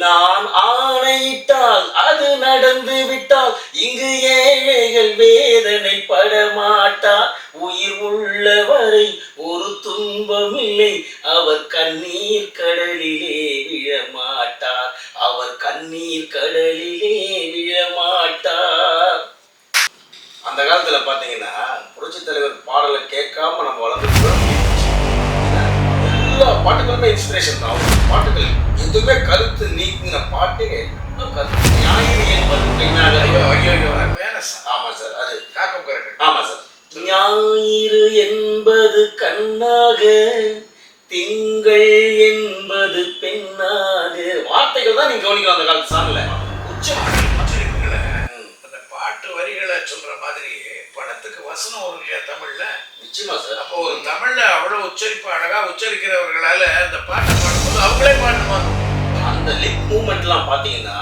நான் ஆணையிட்டால் அது நடந்து விட்டால் இங்கு ஏழைகள் வேதனை படமாட்டார் உயிர் உள்ளவரை ஒரு துன்பம் இல்லை அவர் கண்ணீர் கடலிலே விழமாட்டார் அவர் கண்ணீர் கடலிலே விழமாட்டார் அந்த காலத்துல பாத்தீங்கன்னா புரட்சி தலைவர் பாடலை கேட்காம நம்ம வளர்ந்துருக்கோம் எல்லா பாட்டுகளுமே இன்ஸ்பிரேஷன் தான். பாட்டுகள் எதுவுமே கருத்து நீக்கின பாட்டே கருத்து ஞாயிறு என்பது பெண்ணாக ஐயோ song. ஆமா சார் அது காக்கம் கரெக்ட் ஆமா சார். ஞாயிறு என்பது கண்ணாக திங்கள் என்பது பெண்ணாக. வார்த்தைகள் தான் நீங்க கவனிக்கணும் அந்த காலத்து சாங்ல உச்சம். அந்த பாட்டு வரிகளை சொல்ற மாதிரி படத்துக்கு வசனம் வரும் இல்லையா தமிழ்ல. நிச்சயமா சார். அப்போ ஒரு தமிழ்ல அவ்வளவு உச்சரிப்பு அழகா உச்சரிக்கிறவர்களால அந்த பாட்டை அவங்களே பாடுவாங்க அந்த லிப் மூமெண்ட்லாம் பாத்தீங்கன்னா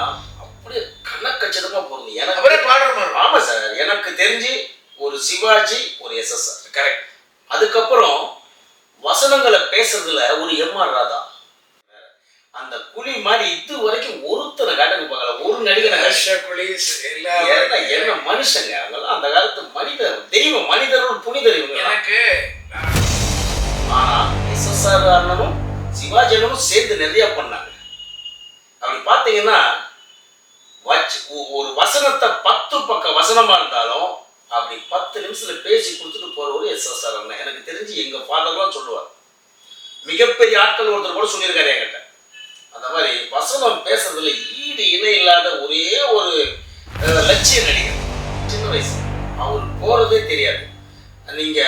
அப்படியே கணக்கச்சிதமா போகுது எனக்கு அவரே பாடுற மாதிரி. ஆமா சார் எனக்கு தெரிஞ்சு ஒரு சிவாஜி ஒரு எஸ்எஸ்ஆர் கரெக்ட் அதுக்கப்புறம் வசனங்களை பேசுறதுல ஒரு எம்ஆர் ராதா. அந்த குழி மாதிரி இது வரைக்கும் ஒருத்தனை காட்டுக்கு பார்க்கல ஒரு நடிகனை என்ன மனுஷங்க? அவங்கெல்லாம் அந்த காலத்து மனிதர் தெய்வம் மனிதர்கள் புனிதர் எனக்கு ஆனா எஸ்எஸ்ஆர் அண்ணனும் சிவாஜி சேர்ந்து நிறைய பண்ணாங்க. அப்படி பார்த்தீங்கன்னா வச்சு ஒரு வசனத்தை பத்து பக்க வசனமா இருந்தாலும் அப்படி பத்து நிமிஷத்துல பேசி கொடுத்துட்டு போறவரு எஸ்எஸ்ஆர் அண்ணன். எனக்கு தெரிஞ்சு எங்க ஃபாதர்லாம் சொல்லுவார். மிகப்பெரிய ஆட்கள் ஒருத்தர் கூட சொல்லியிருக்காரு என்கிட்ட. அந்த மாதிரி வசனம் பேசுறதுல ஈடு இணை இல்லாத ஒரே ஒரு லட்சிய நடிகர். சின்ன வயசு. அவர் போறதே தெரியாது. நீங்க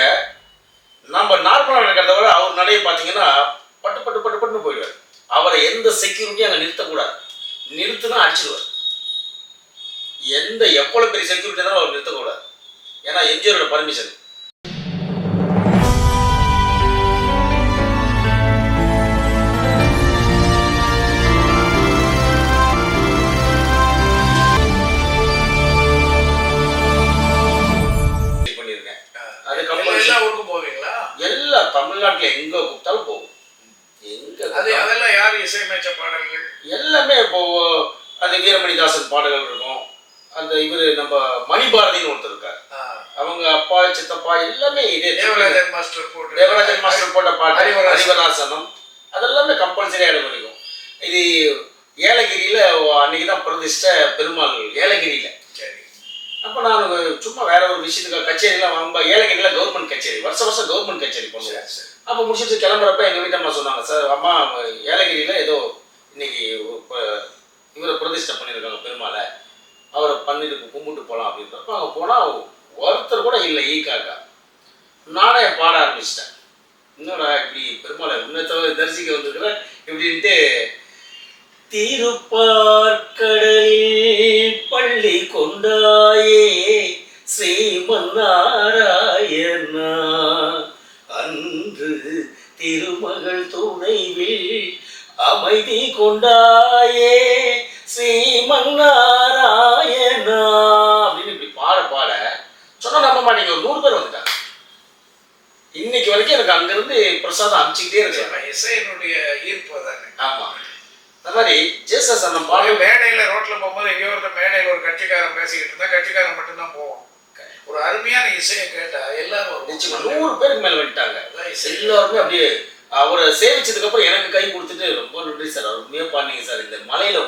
நம்ம நார்மலா நடக்கிறத விட அவர் நடைய பார்த்தீங்கன்னா பட்டு பட்டு பட்டு பட்டுன்னு போயிடுவார். அவரை எந்த செக்யூரிட்டியும் அங்கே நிறுத்தக்கூடாது. நிறுத்துனா அடிச்சிடுவார் எந்த எவ்வளவு பெரிய செக்யூரிட்டி இருந்தாலும் அவர் நிறுத்தக்கூடாது. ஏன்னா எம்ஜிஆரோட பர்மிஷன் எல்லா- ஊருக்கும் போவீங்களா? எல்லா தமிழ்நாட்டுல எங்க கூப்பிட்டாலும் போகும். அது. அதெல்லாம் யார் இசையமைச்ச பாடல்கள்? எல்லாமே இப்போ அந்த வீரமணிதாசன் பாடல்கள் இருக்கும். அந்த இவர் நம்ம மணிபாரதின்னு ஒருத்தர் இருக்கார். அவங்க அப்பா சித்தப்பா எல்லாமே இதே தேவராஜன் மாஸ்டர் போட்டு தேவராஜன் மாஸ்டர் போட்ட பாட்டு ஹரிவராசனம். ஹரிவராசனம் அதெல்லாமே கம்பல்சரியாக இடம் பிடிக்கும் இது ஏலகிரியில அன்னைக்கு தான் பிரதிஷ்ட பெருமாள் ஏலகிரியில. அப்போ நான் சும்மா வேற ஒரு விஷயத்துக்கு கச்சேரிலாம் நம்ம ஏலகிரியில கவர்மெண்ட் கச்சேரி வருஷ வருஷம் கவர்மெண்ட் கச்சேரி சரி. அப்போ முடிச்சுட்டு கிளம்புறப்ப எங்கள் வீட்டம்மா சொன்னாங்க சார் அம்மா ஏலகிரியில் ஏதோ இன்னைக்கு இவரை பிரதிஷ்டை பண்ணியிருக்காங்க பெருமாளை. அவரை பண்ணிட்டு கும்பிட்டு போகலாம் அப்படின்றப்ப அங்கே போனால் ஒருத்தர் கூட இல்லை ஈக்காக்கா நானே பாட ஆரம்பிச்சிட்டேன். என்னடா இப்படி பெருமாளை உன்னத தரிசிக்க வந்திருக்கிற? இப்படின்ட்டு திருப்பார்கடலில் பள்ளி கொண்டாயே ஸ்ரீமன்னாராயணா அன்று திருமகள் துணைவில் அமைதி கொண்டாயே ஸ்ரீமன்னாராயணா அப்படின்னு இப்படி பாட பாட சொன்னா நம்ப மாட்டீங்க. ஒரு நூறு பேர் வந்துட்டாங்க. இன்னைக்கு வரைக்கும் எனக்கு அங்கிருந்து பிரசாதம் அனுப்பிச்சுக்கிட்டே இருக்கு நிச்சயமா, இசையினுடைய ஈர்ப்பு தானே ஆமா. அந்த மாதிரி ஜேசஸ் பாருங்க பாடல் மேடையில ரோட்ல போகும்போது எங்கேயோ ஒருத்தர் மேடையில ஒரு கட்சிக்காரன் பேசிக்கிட்டு இருந்தா கட்சிக்காரன் மட்டும்தான் போவோம் ஒரு அருமையான இசையை கேட்டா எல்லாரும் நிச்சயமா. நூறு பேருக்கு மேல வந்துட்டாங்க. எல்லாருமே அப்படியே அவரை சேவிச்சதுக்கு அப்புறம் எனக்கு கை கொடுத்துட்டு ரொம்ப நன்றி சார். அருமையா பாடுனீங்க சார். இந்த மலையில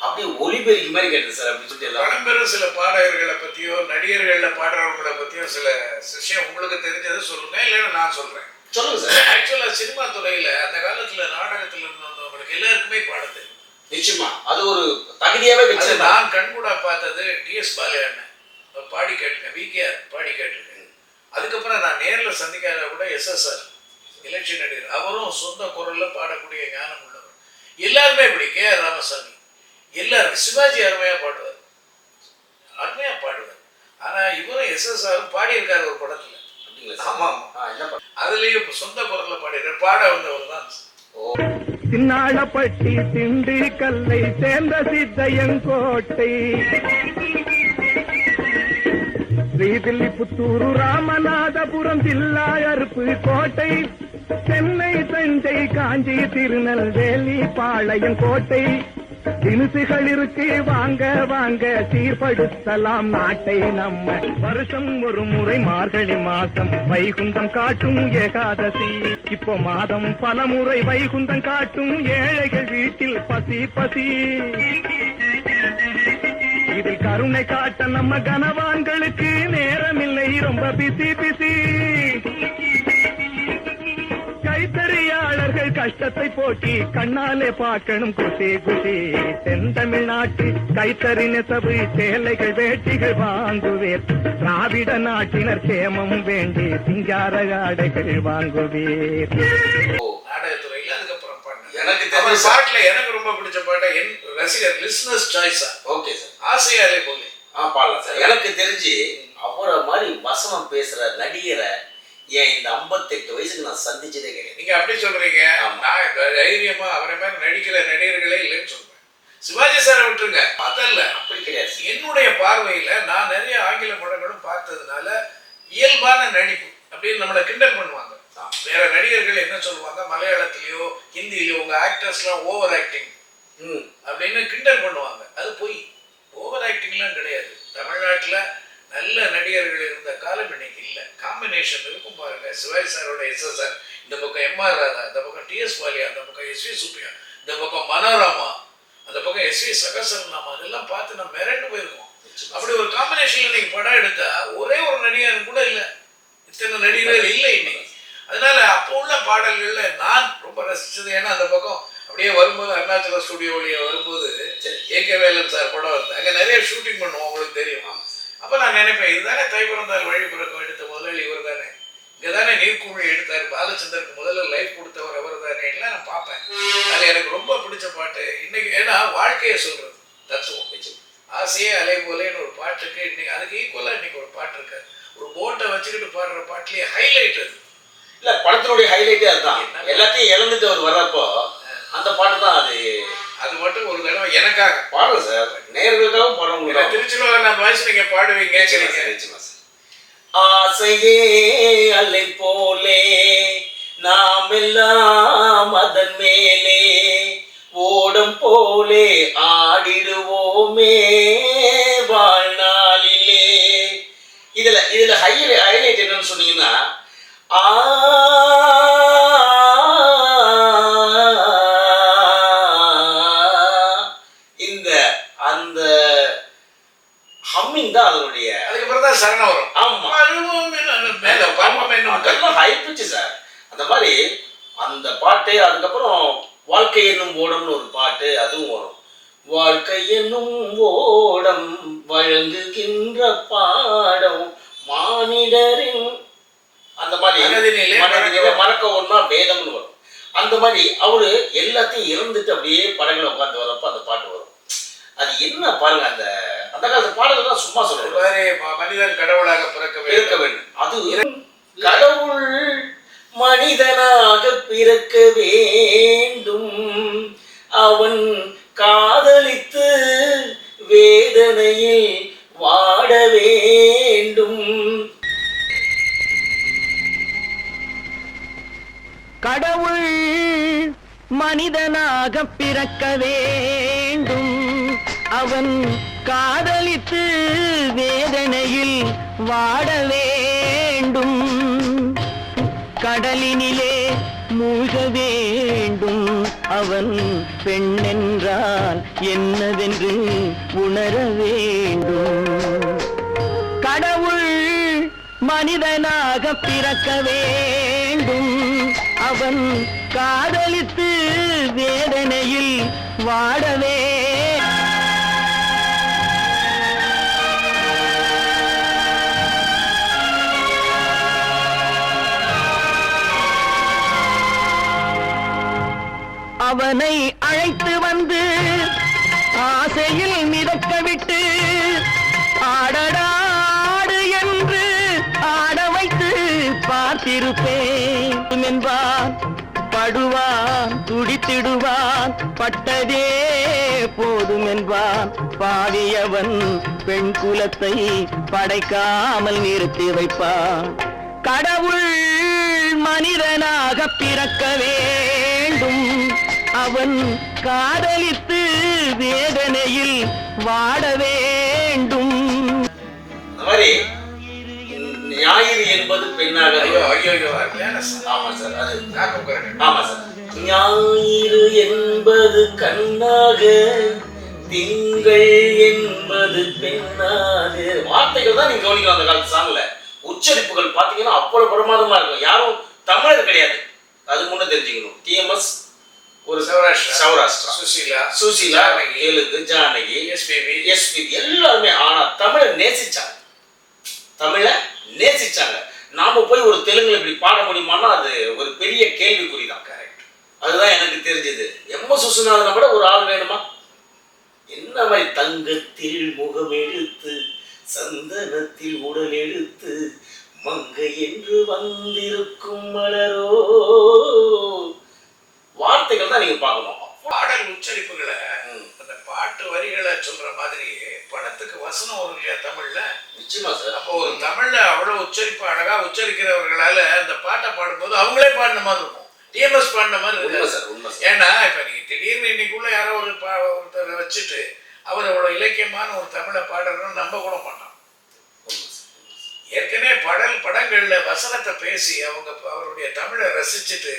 அப்படியே ஒளிபெருக்கி மாதிரி கேட்டது சார் அப்படின்னு சொல்லிட்டு பழம்பெரும் சில பாடகர்களை பத்தியோ நடிகர்கள்ல பாடுறவங்களை பத்தியோ சில விஷயம் உங்களுக்கு தெரிஞ்சது சொல்லுங்க இல்லைன்னா நான் சொல்றேன். சொல்லுங்க சார். ஆக்சுவலா சினிமா துறையில அந்த காலத்துல நாடகத்துல இருந்து வந்தவங்களுக்கு எல்லாருக்குமே பாட தெரியும். நிச்சயமா. அது ஒரு தகுதியாவே நான் கண்கூடா பார்த்தது டிஎஸ் பாலையண்ணன் அவர் பாடி கேட்டிருக்கேன் விகேஆர் பாடி கேட்டிருக்கேன். அதுக்கப்புறம் நான் நேர்ல சந்திக்காத கூட எஸ்எஸ்ஆர் எலெக்ஷன் நடிகர். அவரும் சொந்த குரல்ல பாடக்கூடிய ஞானம் உள்ளவர். எல்லாருமே இப்படி கே ஆர் ராமசாமி. எல்லாரும் சிவாஜி அருமையா பாடுவார். அருமையா பாடுவார். ஆனா இவரும் எஸ்எஸ்ஆரும் பாடியிருக்காரு ஒரு படத்துல. அப்படிங்களா சார்? ஆமா ஆமா. ஆ, என்ன பண்ண அதுலயும் சொந்த குரல்ல பாடியிருக்காரு. பாட வந்தவர் தான். ஓ. சின்னாளப்பட்டி திண்டுக்கல்லை சேர்ந்த சித்தையங்கோட்டை ஸ்ரீவில்லிபுத்தூரு ராமநாதபுரம் ஜில்லா அருப்பு கோட்டை சென்னை தஞ்சை காஞ்சி திருநெல்வேலி பாளையம் கோட்டை. தினுசுகள் இருக்கு வாங்க வாங்க சீர்படுத்தலாம் நாட்டை நம்ம. வருஷம் ஒரு முறை மார்கழி மாசம் வைகுந்தம் காட்டும் ஏகாதசி. இப்போ மாதம் பல முறை வைகுந்தம் காட்டும் ஏழைகள் வீட்டில் பசி பசி. இதில் கருணை காட்ட நம்ம கனவான்களுக்கு நேரமில்லை. ரொம்ப பிசி பிசி கைத்தறியாளர்கள் கஷ்டத்தை போக்கி கண்ணாலே பார்க்கணும். குசி குசி தென்தமிழ்நாட்டு கைத்தறி நெசவு சேலைகள் வேட்டிகள் வாங்குவேர் திராவிட நாட்டினர் சேமம் வேண்டி சிங்கார ஆடைகள் பாடினேன் எனக்கு பாட்டுல எனக்கு ரொம்ப பிடிச்ச பாட்டு என் ரசிகர் லிஸ்னஸ் சாய்ஸா ஓகே சார் ஆசையாலே போலே ஆ சார். எனக்கு தெரிஞ்சு அவரை மாதிரி வசனம் பேசுற நடிகரை ஏன் இந்த 58 வயசுக்கு நான் சந்திச்சதே கிடையாது. நீங்க அப்படி சொல்றீங்க. நான் தைரியமா அவரை மாதிரி நடிக்கிற நடிகர்களே இல்லைன்னு சொல்றேன். சிவாஜி சாரை விட்டுருங்க. அதல்ல அப்படி கிடையாது. என்னுடைய பார்வையில நான் நிறைய ஆங்கில படங்களும் பார்த்ததுனால இயல்பான நடிப்பு அப்படின்னு நம்மளை கிண்டல் பண்ணுவாங்க. வேற நடிகர்கள் என்ன சொல்லுவாங்க? மலையாளத்திலயோ ஹிந்திலயோ உங்க ஆக்டர்ஸ்லாம் ஓவர் ஆக்டிங் ம். அப்படின்னு கிண்டல் பண்ணுவாங்க. அது பொய். ஓவர் ஆக்டிங்லாம் கிடையாது. தமிழ்நாட்டுல நல்ல நடிகர்கள் இருந்த காலம் இன்னைக்கு இல்ல. காம்பினேஷன் இருக்கும் பாருங்க. சிவாஜி சாரோட எஸ்எஸ்ஆர் இந்த பக்கம் எம்ஆர் ராதா இந்த பக்கம் டிஎஸ் பாலியா அந்த பக்கம் எஸ் வி சுப்பியா இந்த பக்கம் மனோரமா அந்த பக்கம் எஸ் வி சகசரநாமா அதெல்லாம் பார்த்து நம்ம மிரண்டு போயிருக்கோம். அப்படி ஒரு காம்பினேஷன்ல இன்னைக்கு படம் எடுத்தா ஒரே ஒரு நடிகர் கூட இல்ல. இத்தனை நடிகர்கள் இல்லை இன்னைக்கு. அதனால அப்போ உள்ள பாடல்கள்ல நான் ரொம்ப ரசிச்சது ஏன்னா அந்த பக்கம் அப்படியே வரும்போது அருணாச்சல ஸ்டுடியோ வழியா வரும்போது சரி. ஏ கே வேலன் சார் படம் வந்து அங்க நிறைய ஷூட்டிங் பண்ணுவோம் உங்களுக்கு தெரியும். அப்ப நான் நினைப்பேன் இதுதானே தை பிறந்தால் வழி பிறக்கம் எடுத்த முதலாளி இவர் தானே இங்க தானே நீர்க்குமிழி எடுத்தாரு பாலச்சந்தருக்கு முதல்ல லைஃப் கொடுத்தவர் அவர் தானே எல்லாம் நான் பார்ப்பேன். அது எனக்கு ரொம்ப பிடிச்ச பாட்டு இன்னைக்கு ஏன்னா வாழ்க்கையை சொல்றது தத்துவம். ஆசையே அலை போலேன்னு ஒரு பாட்டு இருக்கு. இன்னைக்கு அதுக்கு ஈக்குவலா இன்னைக்கு ஒரு பாட்டு இருக்கு. ஒரு போட்டை வச்சுக்கிட்டு பாடுற பாட்டுலயே ஹைலைட் அது. இல்ல படத்தினுடைய ஹைலைட்டே அதுதான்? எல்லாத்தையும் இழந்துட்டு அவர் வர்றப்போ அந்த பாட்டு தான் அது. அது மட்டும் ஒரு தடவை எனக்காக. பாடுறேன் சார். ஏன்னா உங்களுக்கு திருச்சியில நான் வாய்ஸ் நீங்க பாடுவீங்க ஆசையே அலை போலே நாம் எல்லாம் அதன் மேலே. ஓடம் போலே ஆடிடுவோமே வாழ்நாளிலே. இதுல இதுல ஹைலை ஹைலைட் என்னன்னு சொன்னீங்கன்னா ஆ தான் சரணம் வரும். ஆமா. அழுவோம் என்ன, மேல பருவம் என்ன அதெல்லாம் ஹைப்பிச்சு சார் அந்த மாதிரி அந்த பாட்டு அதுக்கப்புறம் வாழ்க்கை என்னும் ஓடம்னு ஒரு பாட்டு அதுவும் வரும். வாழ்க்கை என்னும் ஓடம் வழங்குகின்ற பாடம் மானிடரின் அந்த மாதிரி மறக்க ஒண்ணா வேதம்னு வரும். அந்த மாதிரி அவரு எல்லாத்தையும் இறந்துட்டு அப்படியே படங்களை உட்காந்து வரப்ப அந்த பாட்டு வரும். அது என்ன பாருங்க அந்த அந்த காலத்து பாடல்கள்லாம் சும்மா ம- மனிதன் கடவுளாக பிறக்க இருக்க வேண்டும் வேண்டும். அது கடவுள் மனிதனாக பிறக்க வேண்டும். அவன் காதலித்து வேதனையில் வாட வேண்டும். கடவுள் மனிதனாக பிறக்க வேண்டும். அவன் காதலித்து வேதனையில் வாட வேண்டும். கடலினிலே மூழ்க வேண்டும். அவன் பெண்ணென்றால் என்னவென்று உணர வேண்டும். கடவுள் மனிதனாக பிறக்க வேண்டும். அவன் காதலித்து வேதனையில் வாடவே அவனை அழைத்து வந்து ஆசையில் மிதக்க விட்டு ஆடடாடு என்று ஆட வைத்து பார்த்திருப்பேன் என்பான். படுவான் துடித்திடுவான் பட்டதே போதும் என்பான். பாவியவன் பெண் குலத்தை படைக்காமல் நிறுத்தி வைப்பான். கடவுள் மனிதனாக பிறக்க வேண்டும். அவன் காதலித்து வாட வேண்டும். ஞாயிறு என்பது பெண்ணாக ஞாயிறு என்பது கண்ணாக திங்கள் என்பது பெண்ணாக. வார்த்தைகள் தான் நீங்க கவனிக்கணும் அந்த காலத்து சாங்ல உச்சரிப்புகள் பாத்தீங்கன்னா அவ்வளவு பிரமாதமா இருக்கும். யாரும் தமிழர் கிடையாது. அது முன்ன தெரிஞ்சுக்கணும். டிஎம்எஸ் ஒரு சௌராஷ்டிரா. சௌராஷ்டிரா. சுசீலா. சுசீலா. தெலுங்கு ஜானகி எஸ்பிபி. எஸ்பி எல்லாருமே ஆனா தமிழை நேசிச்சாங்க. தமிழை நேசிச்சாங்க. நாம போய் ஒரு தெலுங்குல இப்படி பாட முடியுமான்னா அது ஒரு பெரிய கேள்விக்குறி தான் கரெக்ட் அதுதான் எனக்கு தெரிஞ்சது. எம்ம சுசுநாதனை விட ஒரு ஆள் வேணுமா? என்ன மாதிரி தங்கத்தில் முகம் எடுத்து சந்தனத்தில் உடல் எடுத்து மங்கை என்று வந்திருக்கும் மலரோ? வார்த்தைகள் தான் நீங்க பார்க்கணும். பாடல் உச்சரிப்புகளை. அந்த பாட்டு வரிகளை சொல்ற மாதிரி படத்துக்கு வசனம் வரும் இல்லையா தமிழ்ல? நிச்சயமா சார். அப்போ ஒரு தமிழ்ல அவ்வளவு உச்சரிப்பு அழகா உச்சரிக்கிறவர்களால அந்த பாட்டை பாடும்போது அவங்களே பாடின மாதிரி இருக்கும். டிஎம்எஸ் பாடின மாதிரி உண்மை இருக்காது. சார் உண்மை ஏன்னா இப்ப நீங்க திடீர்னு இன்னைக்குள்ள யாரோ ஒரு பா- ஒருத்தரை வச்சுட்டு அவர் அவ்வளவு இலக்கியமான ஒரு தமிழை பாடுறோம்னு நம்ப கூட சார். ஏற்கனவே படல் படங்கள்ல வசனத்தை பேசி அவங்க அவருடைய தமிழை ரசிச்சுட்டு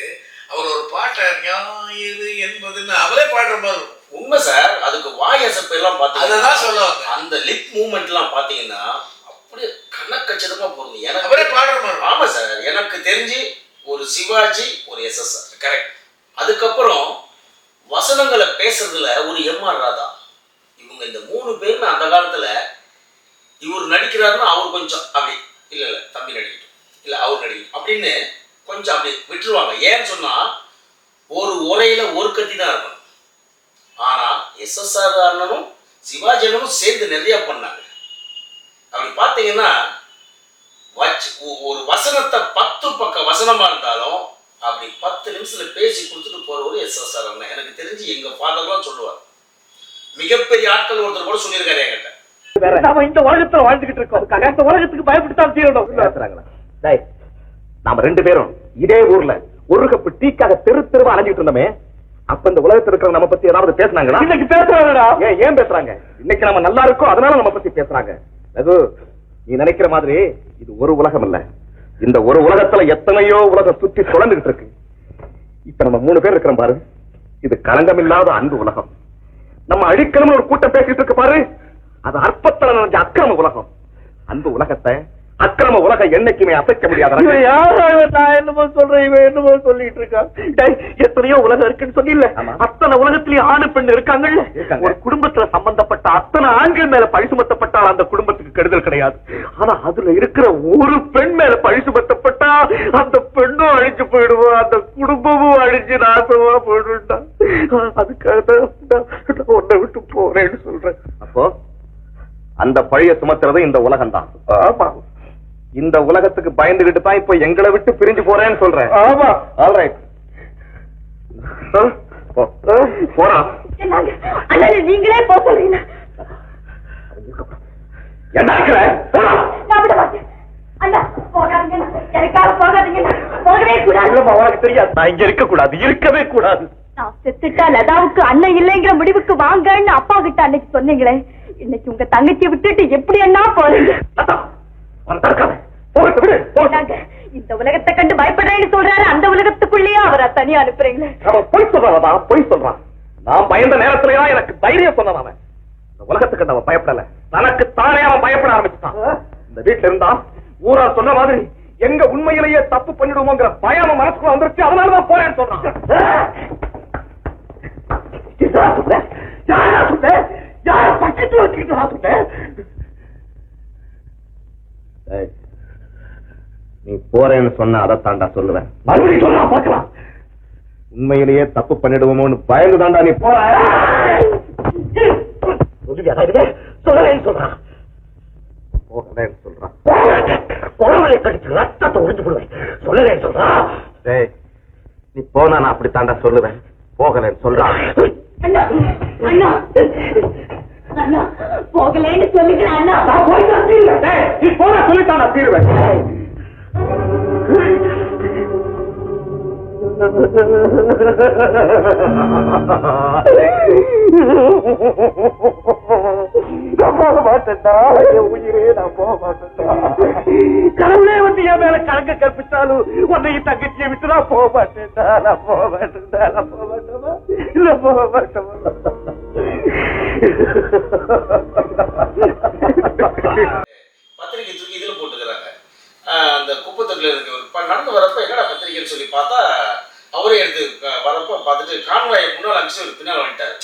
அவர் ஒரு பாட்டை ஞாயிறு என்பதுன்னு அவரே பாடுற மாதிரி உண்மை சார் அதுக்கு வாய் அசைப்பு எல்லாம் பார்த்தீங்கன்னா சொல்லுவாங்க. அந்த லிப் மூமெண்ட் எல்லாம் பாத்தீங்கன்னா அப்படியே கணக்கச்சிதமா போகுது எனக்கு அவரே பாடுற மாதிரி இருக்கும். ஆமா சார் எனக்கு தெரிஞ்சு ஒரு சிவாஜி ஒரு எஸ்எஸ்ஆர் கரெக்ட் அதுக்கப்புறம் வசனங்களை பேசுறதுல ஒரு எம்ஆர் ராதா. இவங்க இந்த மூணு பேருமே அந்த காலத்துல இவர் நடிக்கிறாருன்னா அவர் கொஞ்சம் அப்படி இல்ல இல்ல தம்பி நடிக்கட்டும். இல்ல அவர் நடிக்கட்டும். அப்படின்னு கொஞ்சம் அப்படி விட்டுருவாங்க. ஏன்னு சொன்னா ஒரு உரையில ஒரு கத்தி தான் இருக்கணும். ஆனா எஸ்எஸ்ஆர் அண்ணனும் சிவாஜி அண்ணனும் சேர்ந்து நிறைய பண்ணாங்க. அப்படி பார்த்தீங்கன்னா வச்சு ஒரு வசனத்தை பத்து பக்க வசனமா இருந்தாலும் அப்படி பத்து நிமிஷத்துல பேசி கொடுத்துட்டு போறவரு எஸ்எஸ்ஆர் அண்ணன். எனக்கு தெரிஞ்சு எங்க ஃபாதர்லாம் சொல்லுவார். மிகப்பெரிய ஆட்கள் ஒருத்தர் கூட சொல்லியிருக்காரு என்கிட்ட. நாம இந்த உலகத்துல வாழ்ந்துகிட்டு இருக்கோம். இந்த உலகத்துக்கு பயப்பட்டுத்தான் தீரணும். நாம ரெண்டு பேரும் இதே ஊர்ல ஒரு கப்பு டீக்காக தெரு தெருவா அலைஞ்சிட்டு இருந்தோமே அப்ப இந்த உலகத்துல இருக்கிற நம்ம பத்தி ஏதாவது பேசுனாங்களா? இன்னைக்கு பேசுறாங்கடா. ஏன் ஏன் பேசுறாங்க? இன்னைக்கு நம்ம நல்லா இருக்கோம் அதனால நம்ம பத்தி பேசுறாங்க. ரகு நீ நினைக்கிற மாதிரி இது ஒரு உலகம் இல்ல. இந்த ஒரு உலகத்துல எத்தனையோ உலகம் சுத்தி சுழந்துகிட்டு இருக்கு. இப்ப நம்ம மூணு பேர் இருக்கிறோம் பாரு. இது களங்கமில்லாத அன்பு உலகம். நம்ம அழிக்கணும்னு ஒரு கூட்டம் பேசிட்டு இருக்கு பாரு. அது அற்பத்தல நினைஞ்ச அக்கிரம உலகம். அன்பு உலகத்தை அக்கிரம உலகம் என்னைக்குமே அசைக்க முடியாத? நான் என்னமோ சொல்றேன் இவன் என்னமோ சொல்லிட்டு இருக்கான். எத்தனையோ உலகம் இருக்குன்னு சொன்னில்ல. ஆமா. அத்தனை உலகத்திலயும் ஆணு பெண் இருக்காங்கல்ல? இருக்காங்க. ஒரு குடும்பத்துல சம்பந்தப்பட்ட அத்தனை ஆண்கள் மேல பழி சுமத்தப்பட்டால் அந்த குடும்பத்துக்கு கெடுதல் கிடையாது. ஆனா அதுல இருக்கிற ஒரு பெண் மேல பழி சுமத்தப்பட்டா அந்த பெண்ணும் அழிஞ்சு போயிடுவோம் அந்த குடும்பமும் அழிஞ்சு நாசமா போயிடும்டா. அதுக்காக உன்னை விட்டு போறேன்னு சொல்றேன். அப்போ அந்த பழிய சுமத்துறது இந்த உலகம் தான் இந்த உலகத்துக்கு பயந்துகிட்டு தான் இப்ப எங்களை விட்டு பிரிஞ்சு போறேன்னு சொல்றேன். ஆமா. ஆல்ரைட் நீங்களே போக சொல்றீங்க என்ன இருக்கிற? இருக்கவே கூடாது. நான் செத்துட்டா லதாவுக்கு அண்ணன் இல்லைங்கிற முடிவுக்கு வாங்கன்னு அப்பா கிட்ட அன்னைக்கு சொன்னீங்களே. இன்னைக்கு உங்க தங்கச்சியை விட்டுட்டு எப்படி அண்ணா போறீங்க? இந்த உலகத்தை கண்டு பயப்படுறேன்னு சொல்றாரு. அந்த உலகத்துக்குள்ளேயே அவரை தனியா அனுப்புறீங்களே. அவன் பொய் சொல்றான் பொய் சொல்றான். நான் பயந்த நேரத்துலயா எனக்கு தைரியம் சொன்னான் அவன். இந்த உலகத்துக்கு அவன் பயப்படல. தனக்கு தானே அவன் பயப்பட ஆரம்பிச்சுட்டான். இந்த வீட்டுல இருந்தா ஊரா சொன்ன மாதிரி எங்க உண்மையிலேயே தப்பு பண்ணிடுவோங்கிற பயம் மனசுக்குள்ள வந்துருச்சு அதனாலதான் போறேன்னு சொல்றான் யாரா சொன்ன? யாரா சொன்ன? யார பக்கத்துல வச்சுக்கிட்டு நான் சொன்னேன்? ஏய், நீ போறேன்னு சொன்ன அதை தாண்டா சொல்லுவேன். மறுபடியும் சொன்னா பார்க்கலாம். உண்மையிலேயே தப்பு பண்ணிடுவோமோன்னு பயந்து தாண்டா நீ போற? சொல்லலைன்னு சொல்றான். போகலன்னு சொல்றான். கடிச்சு. ரத்தத்தை உறிஞ்சு போடுவேன். சொல்லலைன்னு சொல்றான். டேய் நீ போனா நான் அப்படி தாண்டா சொல்லுவேன். போகலன்னு சொல்றான். அண்ணா அண்ணா. அண்ணா போகலேன்னு சொல்லுகிறேன் அண்ணா. போய் தான் தீருவேன். டேய், நீ போனா சொல்லித்தான் நான் தீருவேன். போக மாட்டேன்டா. என் உயிரே நான் போக மாட்டேன்டா. கடவுளே வந்து என் மேல கணக்கு கற்பிச்சாலும் உன்னையும் தங்கச்சியை விட்டு நான் போக மாட்டேன்டா. நான் போக மாட்டேன்டா. நான் போக மாட்டேமா இல்ல போக மாட்டேமா பத்திரிகை தூக்கி இதுல போட்டுக்கிறாங்க. அந்த குப்பத்தொட்டில் இருக்கு. நடந்து வரப்ப என்னடா பத்திரிகைன்னு சொல்லி பார்த்தா வந்து கான்வாயை முன்னால் அமிச்சு ஒரு பின்னால் வந்துட்டார்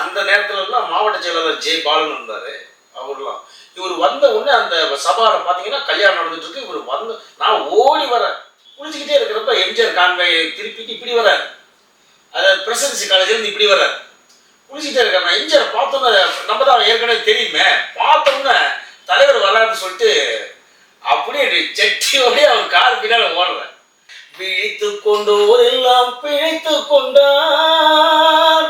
அந்த நேரத்துலலாம் மாவட்ட செயலாளர் ஜெய் பாலன் இருந்தாரு அவர்லாம். இவர் வந்த உடனே அந்த சபாவில் பார்த்தீங்கன்னா கல்யாணம் நடந்துட்டு இருக்கு இவர் வந்து நான் ஓடி வரேன். குளிச்சுக்கிட்டே இருக்கிறப்ப எம்ஜிஆர் கான்வாயை திருப்பிட்டு இப்படி வரார். அதாவது பிரசிடன்சி காலேஜ்லேருந்து இப்படி வரார். குளிச்சுட்டே இருக்காரு. நான் எம்ஜிஆர் பார்த்தோன்னே நம்ம தான் ஏற்கனவே தெரியுமே. பார்த்தோன்னே தலைவர் வராருன்னு சொல்லிட்டு அப்படியே செட்டியோடய அவர் கார் பின்னால் ஓடுறேன் பிழைத்து கொண்டோர். எல்லாம் பிழைத்து கொண்டார்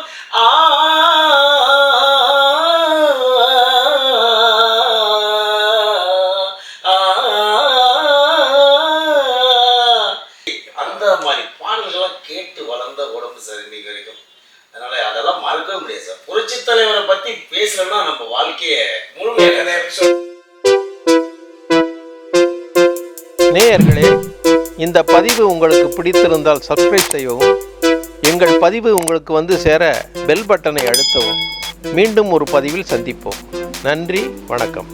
அந்த மாதிரி பாடல்கள்லாம் கேட்டு வளர்ந்த உடம்பு சார் இன்னைக்கு வரைக்கும். அதனால அதெல்லாம் மறக்கவே முடியாது சார். புரட்சி தலைவரை பத்தி பேசலன்னா நம்ம வாழ்க்கைய முழுமையாக நேயர்களே இந்த பதிவு உங்களுக்கு பிடித்திருந்தால் சப்ஸ்கிரைப் செய்யவும் எங்கள் பதிவு உங்களுக்கு வந்து சேர பெல் பட்டனை அழுத்தவும். மீண்டும் ஒரு பதிவில் சந்திப்போம். நன்றி வணக்கம்.